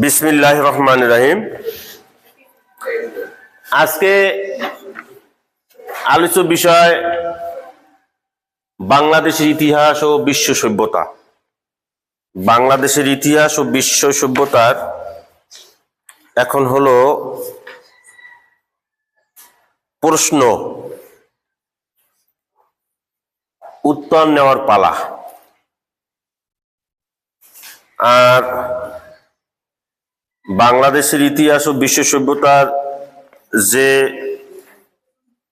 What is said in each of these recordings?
বিসমিল্লাহ রহমান রাহিম। আজকে আলোচ্য বিষয় বাংলাদেশের ইতিহাস ও বিশ্ব সভ্যতা। বাংলাদেশের ইতিহাস ও বিশ্ব সভ্যতার এখন হলো প্রশ্ন। উত্তর নেওয়ার পালা। আর বাংলাদেশের ইতিহাস ও বিশ্ব সভ্যতার যে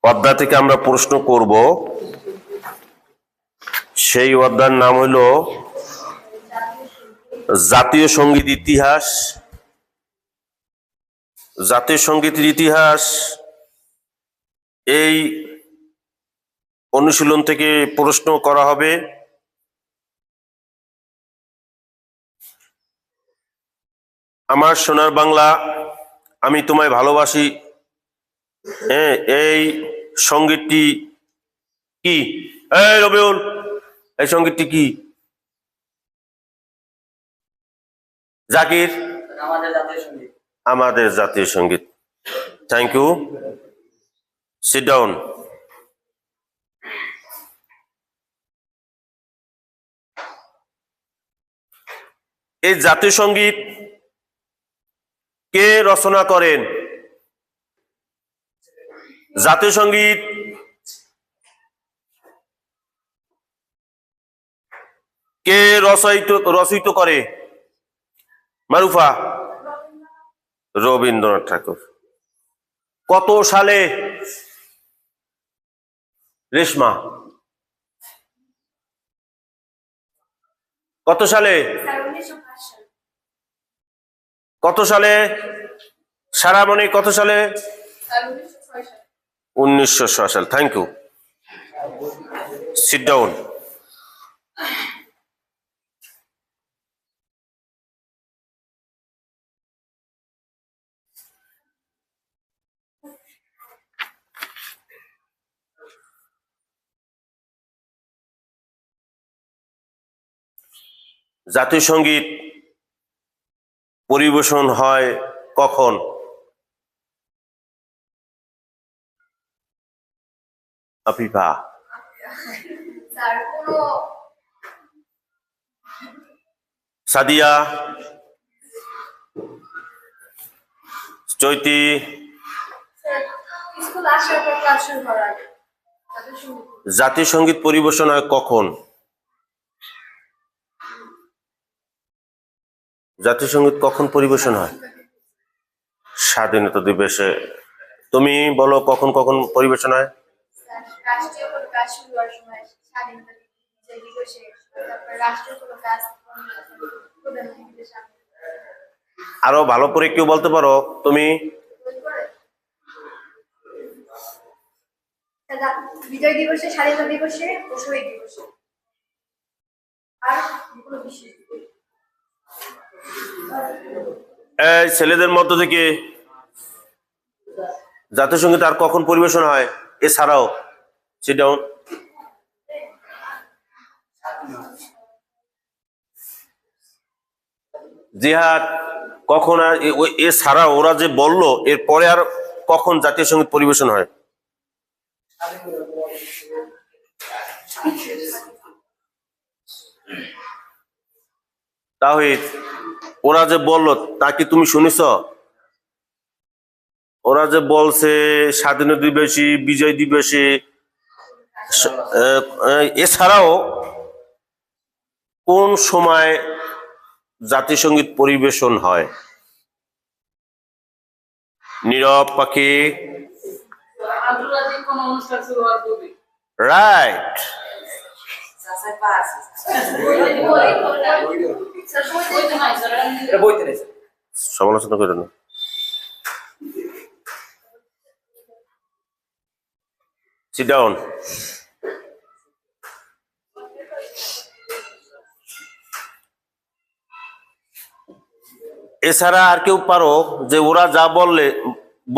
অধ্যায় থেকে আমরা প্রশ্ন করব, সেই অধ্যায়ের নাম হইল জাতীয় সংগীত ইতিহাস। জাতীয় সঙ্গীতের ইতিহাস এই অনুশীলন থেকে প্রশ্ন করা হবে। আমার সোনার বাংলা আমি তোমায় ভালোবাসি। হ্যাঁ এই সঙ্গীতটি কি? এই রবিউল এই সঙ্গীতটি কি? জাকির আমাদের জাতীয় সংগীত। থ্যাংক ইউ সিট ডাউন এই জাতীয় সংগীত কে রচনা করেন? জাতীয় সংগীত কে রচয়িত, রচিত করে? মারুফা। রবীন্দ্রনাথ ঠাকুর। কত সালে? রেশমা। কত সালে? কত সালে? সারামণি কত সালে? উনিশশো ছয় সাল। থ্যাংক ইউ সিট ডাউন জাতীয় সংগীত পরিবেশন হয় কখন? আফিফা সাদিয়া। চৈতি। জাতীয় সংগীত পরিবেশন হয় কখন? জাতীয় সংগীত কখন পরিবেশন হয়? স্বাধীনতা দিবসে। তুমি বলো কখন কখন পরিবেশন হয়? আরও ভালো করে কেউ বলতে পারো? তুমি? বিজয় দিবসে স্বাধীনতা দিবসে ও শহীদ দিবসে আর কোনো বিশেষ দিবস? এই ছেলেদের মধ্য থেকে জাতীয় সংগীত আর কখন পরিবেশন হয় এছাড়াও সিট ডাউন জিহাদ, কখন আর এ- ওই- এছাড়া ওরা যে বলল, এরপরে আর কখন জাতীয় সংগীত পরিবেশন হয়? তাহিদ ওরা যে বলল, তা কি তুমি শুনেছ? ওরা যে বলছে স্বাধীনতা দিবসে, বিজয় দিবসে এছাড়াও কোন সময় জাতীয় সংগীত পরিবেশন হয়? নীরব পাখি। রাইট সমালোচনা করে না। এছাড়া আর কেউ পারো যে ওরা যা বললে,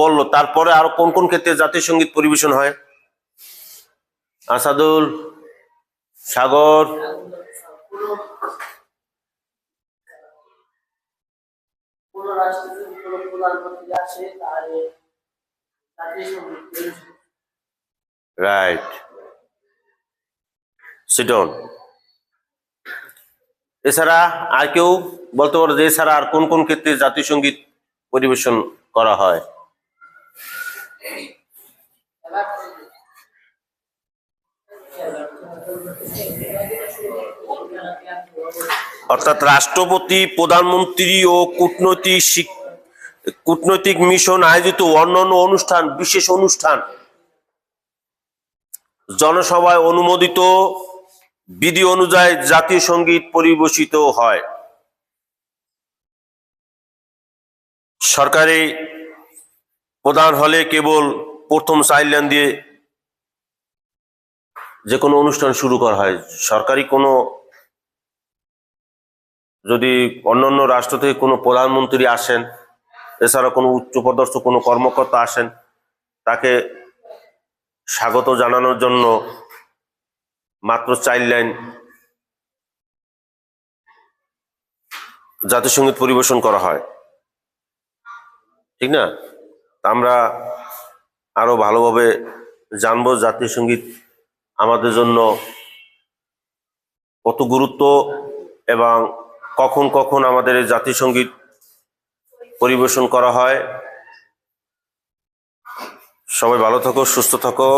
বলল, তারপরে আরও কোন কোন ক্ষেত্রে জাতীয় সংগীত পরিবেশন হয়? আসাদুল, সাগর রাইট সিটন এছাড়া আর কেউ বলতে পারো যে এছাড়া আর কোন কোন ক্ষেত্রে জাতীয় সংগীত পরিবেশন করা হয়? অর্থাৎ রাষ্ট্রপতি, প্রধানমন্ত্রী ও কূটনৈতিক কূটনৈতিক মিশন আয়োজিত অন্যান্য অনুষ্ঠান, বিশেষ অনুষ্ঠান। জনসভায় অনুমোদিত বিধি অনুযায়ী জাতীয় সংগীত পরিবেশিত হয়। সরকারি প্রধান হলে কেবল প্রথম সাইলেন দিয়ে যে কোনো অনুষ্ঠান শুরু করা হয়। সরকারি কোনো যদি অন্যান্য রাষ্ট্র থেকে কোনো প্রধানমন্ত্রী আসেন, এছাড়া কোনো উচ্চপদস্থ কোনো কর্মকর্তা আসেন, তাকে স্বাগত জানানোর জন্য মাত্র চাইল্ড লাইন জাতীয় সংগীত পরিবেশন করা হয়। ঠিক না? আমরা আরও ভালোভাবে জানব জাতীয় সংগীত আমাদের জন্য কত গুরুত্ব এবং কখন কখন আমাদের এই জাতিসঙ্গীত পরিবেশন করা হয়। সবাই ভালো থাকো, সুস্থ থাকো।